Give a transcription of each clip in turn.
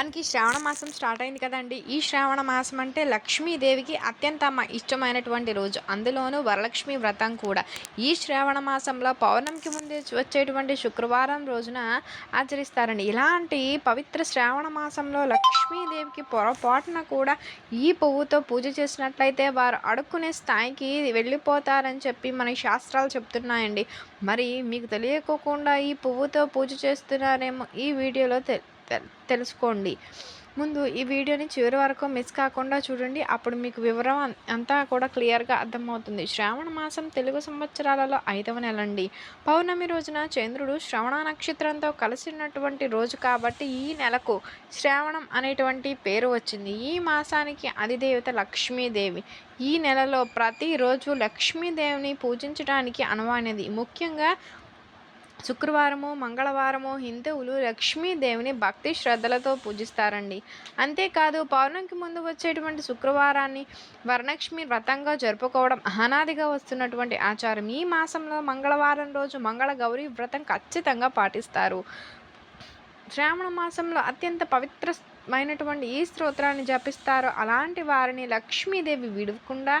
మనకి శ్రావణ మాసం స్టార్ట్ అయింది కదండి. ఈ శ్రావణ మాసం అంటే లక్ష్మీదేవికి అత్యంత ఇష్టమైనటువంటి రోజు. అందులోనూ వరలక్ష్మి వ్రతం కూడా. ఈ శ్రావణ మాసంలో పౌర్ణమికి ముందే వచ్చేటువంటి శుక్రవారం రోజున ఆచరిస్తారండి. ఇలాంటి పవిత్ర శ్రావణ మాసంలో లక్ష్మీదేవికి పొరపాటున కూడా ఈ పువ్వుతో పూజ చేసినట్లయితే వారు అడుక్కునే స్థాయికి వెళ్ళిపోతారని చెప్పి మన శాస్త్రాలు చెప్తున్నాయండి. మరి మీకు తెలియకోకుండా ఈ పువ్వుతో పూజ చేస్తున్నారేమో ఈ వీడియోలో తెలి తె- తెలుసుకోండి. ముందు ఈ వీడియోని చివరి వరకు మిస్ కాకుండా చూడండి. అప్పుడు మీకు వివరం అంతా కూడా క్లియర్గా అర్థమవుతుంది. శ్రావణ మాసం తెలుగు సంవత్సరాలలో ఐదవ నెల అండి పౌర్ణమి రోజున చంద్రుడు శ్రవణ నక్షత్రంతో కలిసినటువంటి రోజు కాబట్టి ఈ నెలకు శ్రావణం అనేటువంటి పేరు వచ్చింది. ఈ మాసానికి అధిదేవత లక్ష్మీదేవి. ఈ నెలలో ప్రతిరోజు లక్ష్మీదేవిని పూజించడానికి అనువైనది. ముఖ్యంగా శుక్రవారము మంగళవారము హిందువులు లక్ష్మీదేవిని భక్తి శ్రద్ధలతో పూజిస్తారండి. అంతేకాదు పౌర్ణమికి ముందు వచ్చేటువంటి శుక్రవారాన్ని వరలక్ష్మి వ్రతంగా జరుపుకోవడం అనాదిగా వస్తున్నటువంటి ఆచారం. ఈ మాసంలో మంగళవారం రోజు మంగళ గౌరీ వ్రతం ఖచ్చితంగా పాటిస్తారు. శ్రావణ మాసంలో అత్యంత పవిత్ర పవిత్రమైనటువంటి ఈ స్తోత్రాన్ని జపిస్తారో అలాంటి వారిని లక్ష్మీదేవి విడవకుండా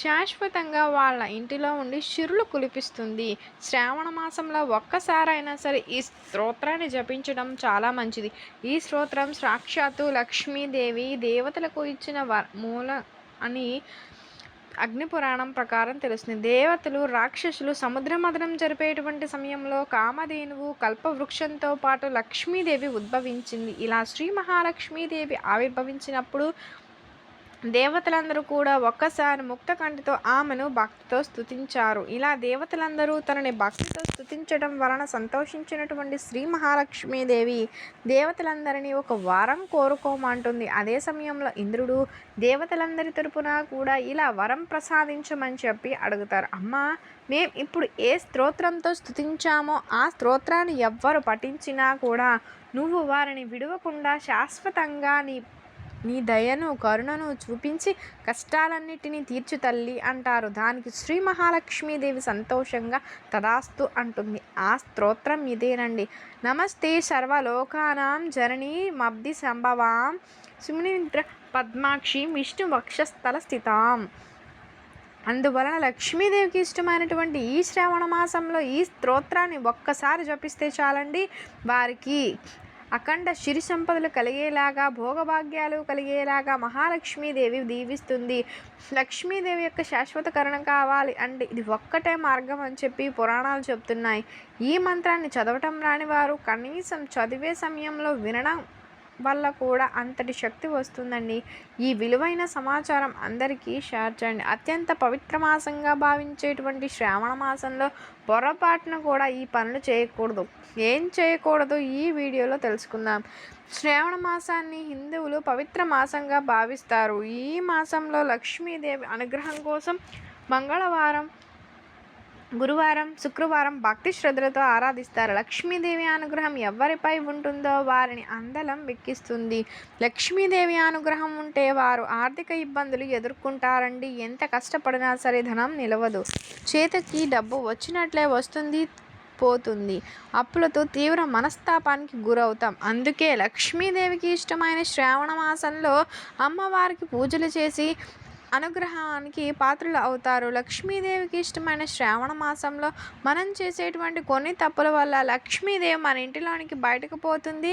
శాశ్వతంగా వాళ్ళ ఇంటిలో ఉండి చిరులు కులిపిస్తుంది. శ్రావణ మాసంలో ఒక్కసారైనా సరే ఈ స్తోత్రాన్ని జపించడం చాలా మంచిది. ఈ స్తోత్రం సాక్షాత్తు లక్ష్మీదేవి దేవతలకు ఇచ్చిన వ మూల అని అగ్ని పురాణం ప్రకారం తెలుస్తుంది. దేవతలు రాక్షసులు సముద్ర మదనం జరిపేటువంటి సమయంలో కామధేనువు కల్పవృక్షంతో పాటు లక్ష్మీదేవి ఉద్భవించింది. ఇలా శ్రీ మహాలక్ష్మీదేవి ఆవిర్భవించినప్పుడు దేవతలందరూ కూడా ఒక్కసారి ముక్త కంటితో ఆమెను భక్తితో స్థుతించారు ఇలా దేవతలందరూ తనని భక్తితో స్థుతించడం వలన సంతోషించినటువంటి శ్రీ మహాలక్ష్మీదేవి దేవతలందరినీ ఒక వరం కోరుకోమంటుంది. అదే సమయంలో ఇంద్రుడు దేవతలందరి తరపున కూడా ఇలా వరం ప్రసాదించమని చెప్పి అడుగుతారు. అమ్మా మేం ఇప్పుడు ఏ స్తోత్రంతో స్థుతించామో ఆ స్తోత్రాన్ని ఎవ్వరు పఠించినా కూడా నువ్వు వారిని విడవకుండా శాశ్వతంగా నీ నీ దయను కరుణను చూపించి కష్టాలన్నిటినీ తీర్చు తల్లి అంటారు. దానికి శ్రీ మహాలక్ష్మీదేవి సంతోషంగా తదాస్తు అంటుంది. ఆ స్తోత్రం ఇదేనండి. నమస్తే సర్వలోకానాం జరణి మబ్ది సంభవాం సుమినిద్ర పద్మాక్షి విష్ణు వక్షస్థల స్థితాం. అందువలన లక్ష్మీదేవికి ఇష్టమైనటువంటి ఈ శ్రావణ మాసంలో ఈ స్తోత్రాన్ని ఒక్కసారి జపిస్తే చాలండి వారికి అఖండ సిరి సంపదలు కలిగేలాగా భోగభాగ్యాలు కలిగేలాగా మహాలక్ష్మీదేవి దీవిస్తుంది. లక్ష్మీదేవి యొక్క శాశ్వత కరణం కావాలి అంటే ఇది ఒక్కటే మార్గం అని చెప్పి పురాణాలు చెప్తున్నాయి. ఈ మంత్రాన్ని చదవటం రాని వారు కనీసం చదివే సమయంలో వినడం వల్ల కూడా అంతటి శక్తి వస్తుందండి. ఈ విలువైన సమాచారం అందరికీ షేర్ చేయండి. అత్యంత పవిత్ర మాసంగా భావించేటువంటి శ్రావణ మాసంలో పొరపాటున కూడా ఈ పనులు చేయకూడదు. ఏం చేయకూడదు? ఈ వీడియోలో తెలుసుకుందాం. శ్రావణ మాసాన్ని హిందువులు పవిత్ర మాసంగా భావిస్తారు. ఈ మాసంలో లక్ష్మీదేవి అనుగ్రహం కోసం మంగళవారం గురువారం శుక్రవారం భక్తి శ్రద్ధలతో ఆరాధిస్తారు. లక్ష్మీదేవి అనుగ్రహం ఎవరిపై ఉంటుందో వారిని అందలం వెక్కిస్తుంది. లక్ష్మీదేవి అనుగ్రహం ఉంటే వారు ఆర్థిక ఇబ్బందులు ఎదుర్కొంటారండి. ఎంత కష్టపడినా సరే ధనం నిలవదు. చేతికి డబ్బు వచ్చినట్లే వస్తుంది పోతుంది. అప్పులతో తీవ్ర మనస్తాపానికి గురవుతాం. అందుకే లక్ష్మీదేవికి ఇష్టమైన శ్రావణ మాసంలో అమ్మవారికి పూజలు చేసి అనుగ్రహానికి పాత్రలు అవుతారు. లక్ష్మీదేవికి ఇష్టమైన శ్రావణ మాసంలో మనం చేసేటువంటి కొన్ని తప్పుల వల్ల లక్ష్మీదేవి మన ఇంటిలోనికి బయటకు పోతుంది.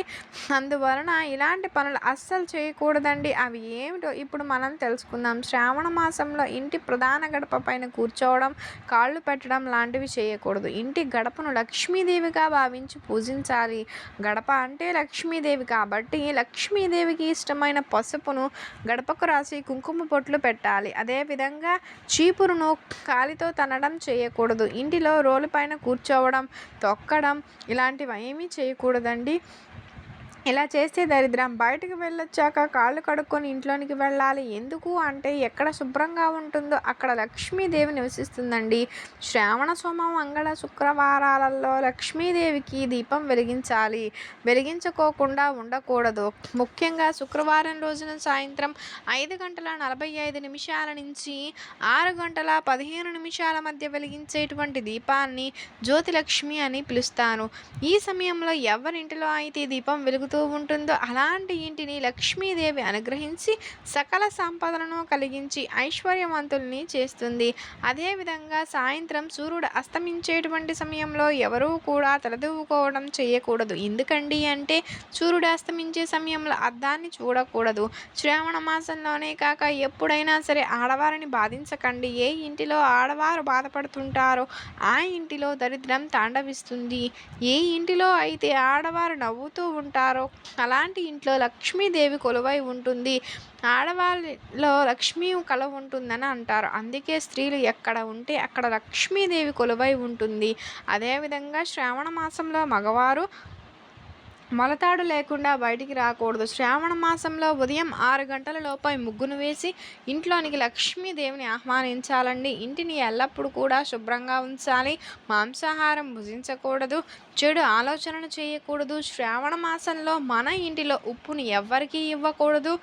అందువలన ఇలాంటి పనులు అస్సలు చేయకూడదండి. అవి ఏమిటో ఇప్పుడు మనం తెలుసుకుందాం. శ్రావణ మాసంలో ఇంటి ప్రధాన గడప పైన కూర్చోవడం కాళ్ళు పెట్టడం లాంటివి చేయకూడదు. ఇంటి గడపను లక్ష్మీదేవిగా భావించి పూజించాలి. గడప అంటే లక్ష్మీదేవి కాబట్టి లక్ష్మీదేవికి ఇష్టమైన పసుపును గడపకు రాసి కుంకుమ పొట్లు పెట్టాలి. అదేవిధంగా చీపురును కాలితో తనడం చేయకూడదు. ఇంటిలో రోలు పైన కూర్చోవడం తొక్కడం ఇలాంటివి ఏమీ చేయకూడదండి. ఇలా చేస్తే దరిద్రం. బయటకు వెళ్ళొచ్చాక కాళ్ళు కడుక్కొని ఇంట్లోనికి వెళ్ళాలి. ఎందుకు? అంటే ఎక్కడ శుభ్రంగా ఉంటుందో. అక్కడ లక్ష్మీదేవి నివసిస్తుందండి. శ్రావణ సోమ మంగళ శుక్రవారాలలో లక్ష్మీదేవికి దీపం వెలిగించాలి. వెలిగించుకోకుండా ఉండకూడదు. ముఖ్యంగా శుక్రవారం రోజున సాయంత్రం ఐదు గంటల నలభై ఐదు నిమిషాల నుంచి ఆరు గంటల పదిహేను నిమిషాల మధ్య వెలిగించేటువంటి దీపాన్ని జ్యోతిలక్ష్మి అని పిలుస్తాను ఈ సమయంలో ఎవరింటిలో అయితే దీపం వెలుగుతూ అవుతూ ఉంటుందో అలాంటి ఇంటిని లక్ష్మీదేవి అనుగ్రహించి సకల సంపదలను కలిగించి ఐశ్వర్యవంతుల్ని చేస్తుంది. అదేవిధంగా సాయంత్రం సూర్యుడు అస్తమించేటువంటి సమయంలో ఎవరూ కూడా తలదూవుకోవడం చేయకూడదు. ఎందుకండి అంటే సూర్యుడు అస్తమించే సమయంలో అద్దాన్ని చూడకూడదు. శ్రావణ మాసంలోనే కాక ఎప్పుడైనా సరే ఆడవారిని బాధించకండి. ఏ ఇంటిలో ఆడవారు బాధపడుతుంటారో ఆ ఇంటిలో దరిద్రం తాండవిస్తుంది. ఏ ఇంటిలో అయితే ఆడవారు నవ్వుతూ ఉంటారో అలాంటి ఇంట్లో లక్ష్మీదేవి కొలువై ఉంటుంది. ఆడవాళ్ళలో లక్ష్మీ కళ ఉంటుందని అంటారు. అందుకే స్త్రీలు ఎక్కడ ఉంటే అక్కడ లక్ష్మీదేవి కొలువై ఉంటుంది. అదేవిధంగా శ్రావణ మాసంలో మగవారు మలతాడు లేకుండా బయటికి రాకూడదు. శ్రావణ మాసంలో ఉదయం ఆరు గంటల లోపై ముగ్గును వేసి ఇంట్లోనికి లక్ష్మీదేవిని ఆహ్వానించాలండి. ఇంటిని ఎల్లప్పుడూ కూడా శుభ్రంగా ఉంచాలి. మాంసాహారం భుజించకూడదు. చెడు ఆలోచనలు చేయకూడదు. శ్రావణ మాసంలో మన ఇంటిలో ఉప్పుని ఎవ్వరికీ ఇవ్వకూడదు.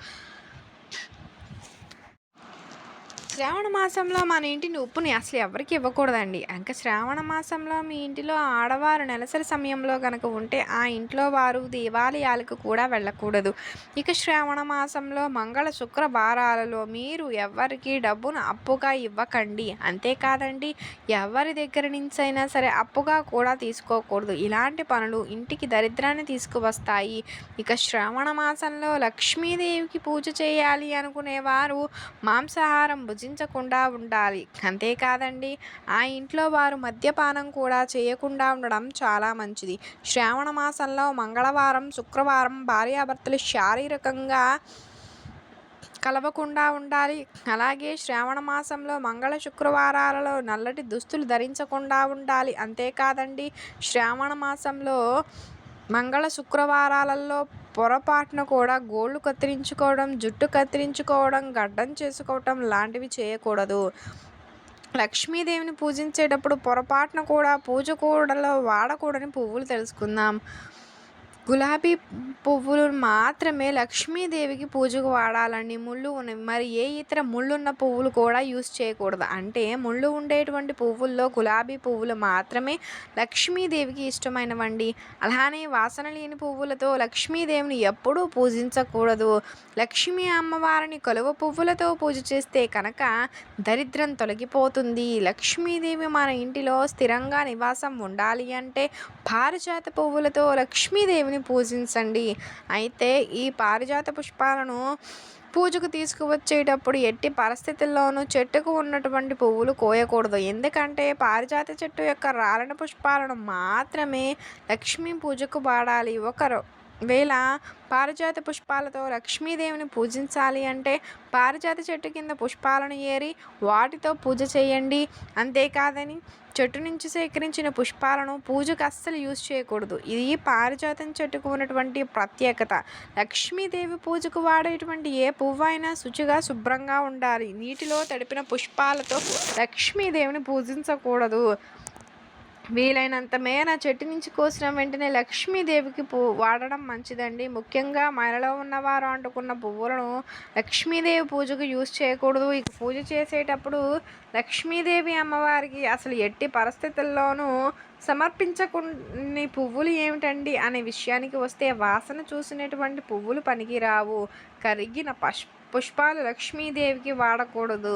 శ్రావణ మాసంలో మన ఇంటిని ఉప్పుని అసలు ఎవరికి ఇవ్వకూడదండి. ఇంకా శ్రావణ మాసంలో మీ ఇంటిలో ఆడవారు నెలసరి సమయంలో కనుక ఉంటే ఆ ఇంట్లో వారు దేవాలయాలకు కూడా వెళ్ళకూడదు. ఇక శ్రావణ మాసంలో మంగళ శుక్ర వారాలలో మీరు ఎవరికి డబ్బును అప్పుగా ఇవ్వకండి. అంతేకాదండి ఎవరి దగ్గర నుంచి అయినా సరే అప్పుగా కూడా తీసుకోకూడదు. ఇలాంటి పనులు ఇంటికి దరిద్రాన్ని తీసుకువస్తాయి. ఇక శ్రావణ మాసంలో లక్ష్మీదేవికి పూజ చేయాలి అనుకునేవారు మాంసాహారం భుజ భుజించకుండా ఉండాలి. అంతేకాదండి ఆ ఇంట్లో వారు మద్యపానం కూడా చేయకుండా ఉండడం చాలా మంచిది. శ్రావణ మాసంలో మంగళవారం శుక్రవారం భార్యాభర్తలు శారీరకంగా కలవకుండా ఉండాలి. అలాగే శ్రావణ మాసంలో మంగళ శుక్రవారాలలో నల్లటి దుస్తులు ధరించకుండా ఉండాలి. అంతేకాదండి శ్రావణ మాసంలో మంగళ శుక్రవారాలలో పొరపాటున కూడా గోళ్ళు కత్తిరించుకోవడం జుట్టు కత్తిరించుకోవడం గడ్డం చేసుకోవటం లాంటివి చేయకూడదు. లక్ష్మీదేవిని పూజించేటప్పుడు పొరపాటున కూడా పూజ కూడలో వాడకూడని పువ్వులు తెలుసుకుందాం. గులాబీ పువ్వులు మాత్రమే లక్ష్మీదేవికి పూజకు వాడాలండి. ముళ్ళు ఉన్నాయి మరి ఏ ఇతర ముళ్ళున్న పువ్వులు కూడా యూస్ చేయకూడదు. అంటే ముళ్ళు ఉండేటువంటి పువ్వుల్లో గులాబీ పువ్వులు మాత్రమే లక్ష్మీదేవికి ఇష్టమైనవండి. అలానే వాసన లేని పువ్వులతో లక్ష్మీదేవిని ఎప్పుడూ పూజించకూడదు. లక్ష్మీ అమ్మవారిని కలువ పువ్వులతో పూజ చేస్తే కనుక దరిద్రం తొలగిపోతుంది. లక్ష్మీదేవి మన ఇంటిలో స్థిరంగా నివాసం ఉండాలి అంటే పారిజాత పువ్వులతో లక్ష్మీదేవిని దేవుని పూజించండి. అయితే ఈ పారిజాత పుష్పాలను పూజకు తీసుకువచ్చేటప్పుడు ఎట్టి పరిస్థితుల్లోనూ చెట్టుకు ఉన్నటువంటి పువ్వులు కోయకూడదు. ఎందుకంటే పారిజాత చెట్టు యొక్క రాలిన పుష్పాలను మాత్రమే లక్ష్మీ పూజకు వాడాలి. ఒకరు వేళ పారిజాత పుష్పాలతో లక్ష్మీదేవిని పూజించాలి అంటే పారిజాత చెట్టు కింద పుష్పాలను ఏరి వాటితో పూజ చేయండి. అంతేకాదని చెట్టు నుంచి సేకరించిన పుష్పాలను పూజకు అస్సలు యూజ్ చేయకూడదు. ఇది పారిజాతం చెట్టుకు ఉన్నటువంటి ప్రత్యేకత. లక్ష్మీదేవి పూజకు వాడేటువంటి ఏ పువ్వు అయినా శుచిగా శుభ్రంగా ఉండాలి. నీటిలో తడిపిన పుష్పాలతో లక్ష్మీదేవిని పూజించకూడదు. వీలైనంత మేర చెట్టు నుంచి కోసిన వెంటనే లక్ష్మీదేవికి పువ్వు వాడడం మంచిదండి. ముఖ్యంగా మైలలో ఉన్నవారు అంటుకున్న పువ్వులను లక్ష్మీదేవి పూజకు యూజ్ చేయకూడదు. ఇక పూజ చేసేటప్పుడు లక్ష్మీదేవి అమ్మవారికి అసలు ఎట్టి పరిస్థితుల్లోనూ సమర్పించకుని పువ్వులు ఏమిటండి అనే విషయానికి వస్తే వాసన చూసినటువంటి పువ్వులు పనికిరావు. కరిగిన పశు పుష్పాలు లక్ష్మీదేవికి వాడకూడదు.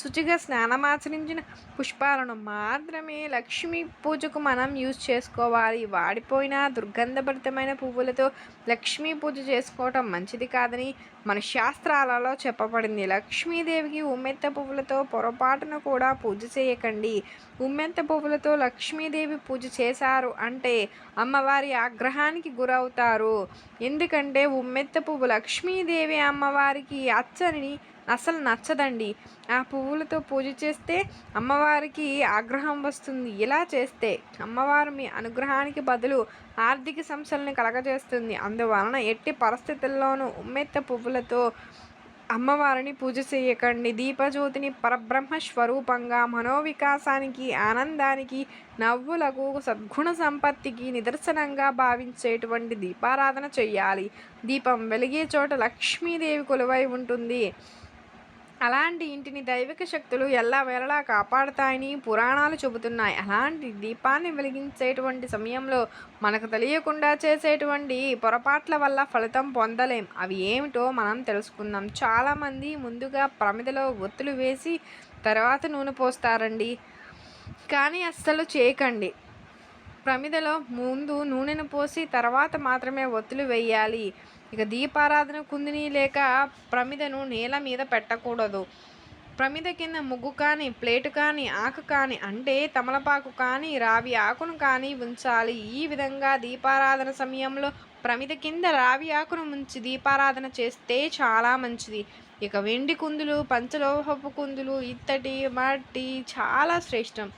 శుచిగా స్నానమాచరించిన పుష్పాలను మాత్రమే లక్ష్మీ పూజకు మనం యూజ్ చేసుకోవాలి. వాడిపోయిన దుర్గంధభరితమైన పువ్వులతో లక్ష్మీ పూజ చేసుకోవటం మంచిది కాదని మన శాస్త్రాలలో చెప్పబడింది. లక్ష్మీదేవికి ఉమ్మెత్త పువ్వులతో పొరపాటున కూడా పూజ చేయకండి. ఉమ్మెత్త పువ్వులతో లక్ష్మీదేవి పూజ చేశారు అంటే అమ్మవారి ఆగ్రహానికి గురవుతారు. ఎందుకంటే ఉమ్మెత్త పువ్వు లక్ష్మీదేవి అమ్మవారికి అచ్చని అసలు నచ్చదండి. ఆ పువ్వులతో పూజ చేస్తే అమ్మవారికి ఆగ్రహం వస్తుంది. ఇలా చేస్తే అమ్మవారు మీ అనుగ్రహానికి బదులు ఆర్థిక సమస్యలను కలగజేస్తుంది. అందువలన ఎట్టి పరిస్థితుల్లోనూ ఉమ్మెత్త పువ్వులతో అమ్మవారిని పూజ చేయకండి. దీపజ్యోతిని పరబ్రహ్మ స్వరూపంగా మనోవికాసానికి ఆనందానికి నవ్వులకు సద్గుణ సంపత్తికి నిదర్శనంగా భావించేటువంటి దీపారాధన చేయాలి. దీపం వెలిగే చోట లక్ష్మీదేవి కొలువై ఉంటుంది. అలాంటి ఇంటిని దైవిక శక్తులు ఎల్లవేళలా కాపాడతాయని పురాణాలు చెబుతున్నాయి. అలాంటి దీపాన్ని వెలిగించేటువంటి సమయంలో మనకు తెలియకుండా చేసేటువంటి పొరపాట్ల వల్ల ఫలితం పొందలేం. అవి ఏమిటో మనం తెలుసుకుందాం. చాలామంది ముందుగా ప్రమిదలో ఒత్తులు వేసి తర్వాత నూనె పోస్తారండి. కానీ అస్సలు చేయకండి. ప్రమిదలో ముందు నూనెను పోసి తర్వాత మాత్రమే ఒత్తులు వేయాలి. ఇక దీపారాధన కుందిని లేక ప్రమిదను నేల మీద పెట్టకూడదు. ప్రమిద కింద ముగ్గు కానీ ప్లేటు కానీ ఆకు కానీ అంటే తమలపాకు కానీ రావి ఆకును కానీ ఉంచాలి. ఈ విధంగా దీపారాధన సమయంలో ప్రమిద కింద రావి ఆకును ఉంచి దీపారాధన చేస్తే చాలా మంచిది. ఇక వెండి కుందులు పంచలోహపు కుందులు ఇత్తటి మట్టి చాలా శ్రేష్టం.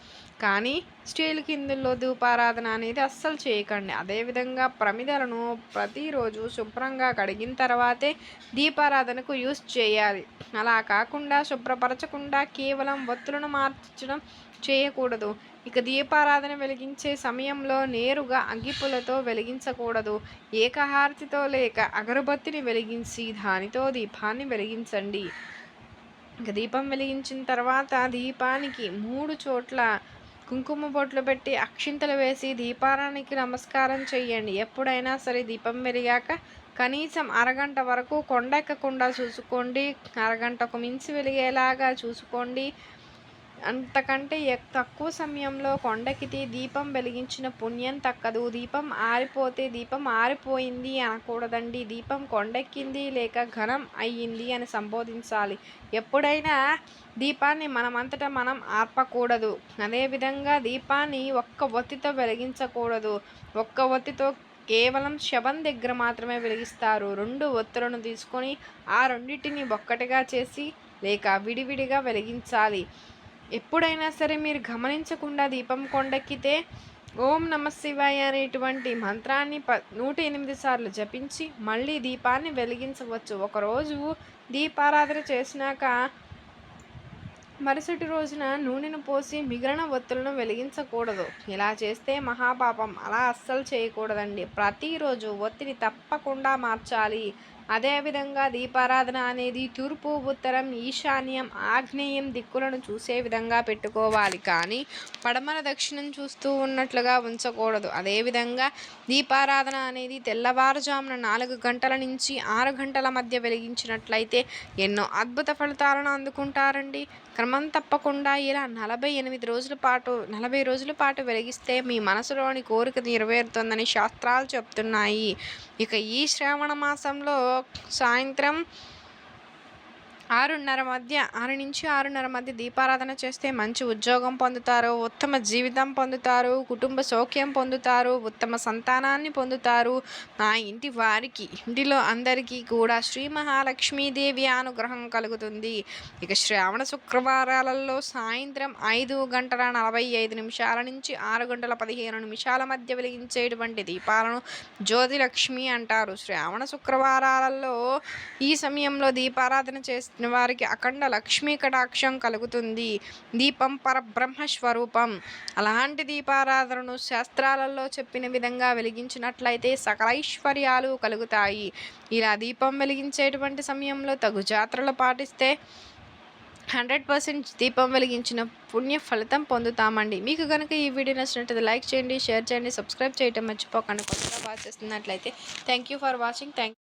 కానీ స్టీల్ కిందుల్లో ధూపారాధన అనేది అస్సలు చేయకండి. అదేవిధంగా ప్రమిదలను ప్రతిరోజు శుభ్రంగా కడిగిన తర్వాతే దీపారాధనకు యూస్ చేయాలి. అలా కాకుండా శుభ్రపరచకుండా కేవలం ఒత్తులను మార్చడం చేయకూడదు. ఇక దీపారాధన వెలిగించే సమయంలో నేరుగా అగ్గిపులతో వెలిగించకూడదు. ఏకహారతితో లేక అగరబత్తిని వెలిగించి దానితో దీపాన్ని వెలిగించండి. ఇక దీపం వెలిగించిన తర్వాత దీపానికి మూడు చోట్ల కుంకుమ బొట్లు పెట్టి అక్షింతలు వేసి దీపారానికి నమస్కారం చేయండి ఎప్పుడైనా సరే దీపం వెలిగాక కనీసం అరగంట వరకు కొండెక్కకుండా చూసుకోండి. అరగంటకు మించి వెలిగేలాగా చూసుకోండి. అంతకంటే తక్కువ సమయంలో కొండెక్కితే దీపం వెలిగించిన పుణ్యం తక్కదు. దీపం ఆరిపోతే దీపం ఆరిపోయింది అనకూడదండి. దీపం కొండెక్కింది లేక ఘనం అయ్యింది అని సంబోధించాలి. ఎప్పుడైనా దీపాన్ని మనమంతటా మనం ఆర్పకూడదు. అదేవిధంగా దీపాన్ని ఒక్క ఒత్తితో వెలిగించకూడదు. ఒక్క ఒత్తితో కేవలం శవం దగ్గర మాత్రమే వెలిగిస్తారు. రెండు ఒత్తులను తీసుకొని ఆ రెండింటిని ఒక్కటిగా చేసి లేక విడివిడిగా వెలిగించాలి. ఎప్పుడైనా సరే మీరు గమనించకుండా దీపం కొండెక్కితే ఓం నమ శివాయ అనేటువంటి మంత్రాన్ని ప నూట ఎనిమిది సార్లు జపించి మళ్ళీ దీపాన్ని వెలిగించవచ్చు. ఒకరోజు దీపారాధన చేసినాక మరుసటి రోజున నూనెను పోసి మిగిలిన ఒత్తులను వెలిగించకూడదు. ఇలా చేస్తే మహాపాపం అలా అస్సలు చేయకూడదండి. ప్రతిరోజు ఒత్తిడి తప్పకుండా మార్చాలి. అదేవిధంగా దీపారాధన అనేది తూర్పు ఉత్తరం ఈశాన్యం ఆగ్నేయం దిక్కులను చూసే విధంగా పెట్టుకోవాలి. కానీ పడమర దక్షిణం చూస్తూ ఉన్నట్లుగా ఉంచకూడదు. అదేవిధంగా దీపారాధన అనేది తెల్లవారుజామున నాలుగు గంటల నుంచి ఆరు గంటల మధ్య వెలిగించినట్లయితే ఎన్నో అద్భుత ఫలితాలను అందుకుంటారండి. క్రమం తప్పకుండా ఇలా నలభై ఎనిమిది రోజుల పాటు నలభై రోజుల పాటు వెలిగిస్తే మీ మనసులోని కోరిక నెరవేరుతుందని శాస్త్రాలు చెప్తున్నాయి. ఇక ఈ శ్రావణ మాసంలో సాయంత్రం ఆరున్నర మధ్య ఆరు నుంచి ఆరున్నర మధ్య దీపారాధన చేస్తే మంచి ఉద్యోగం పొందుతారు ఉత్తమ జీవితం పొందుతారు కుటుంబ సౌఖ్యం పొందుతారు ఉత్తమ సంతానాన్ని పొందుతారు. నా ఇంటి వారికి ఇంటిలో అందరికీ కూడా శ్రీ మహాలక్ష్మీదేవి అనుగ్రహం కలుగుతుంది. ఇక శ్రావణ శుక్రవారాలలో సాయంత్రం ఐదు గంటల నలభై ఐదు నిమిషాల నుంచి ఆరు గంటల పదిహేను నిమిషాల మధ్య వెలిగించేటువంటి దీపాలను జ్యోతిలక్ష్మి అంటారు. శ్రావణ శుక్రవారాలలో ఈ సమయంలో దీపారాధన చేస్తే వారికి అఖండ లక్ష్మీ కటాక్షం కలుగుతుంది. దీపం పరబ్రహ్మ స్వరూపం అలాంటి దీపారాధనను శాస్త్రాలలో చెప్పిన విధంగా వెలిగించినట్లయితే సకలైశ్వర్యాలు కలుగుతాయి. ఇలా దీపం వెలిగించేటువంటి సమయంలో తగు జాతరలు పాటిస్తే హండ్రెడ్ పర్సెంట్ దీపం వెలిగించిన పుణ్య ఫలితం పొందుతామండి. మీకు కనుక ఈ వీడియో నచ్చినట్లయితే లైక్ చేయండి షేర్ చేయండి సబ్స్క్రైబ్ చేయటం మర్చిపోకండి. కొత్తగా వాచ్ చేస్తున్నట్లయితే thank you for watching. Thank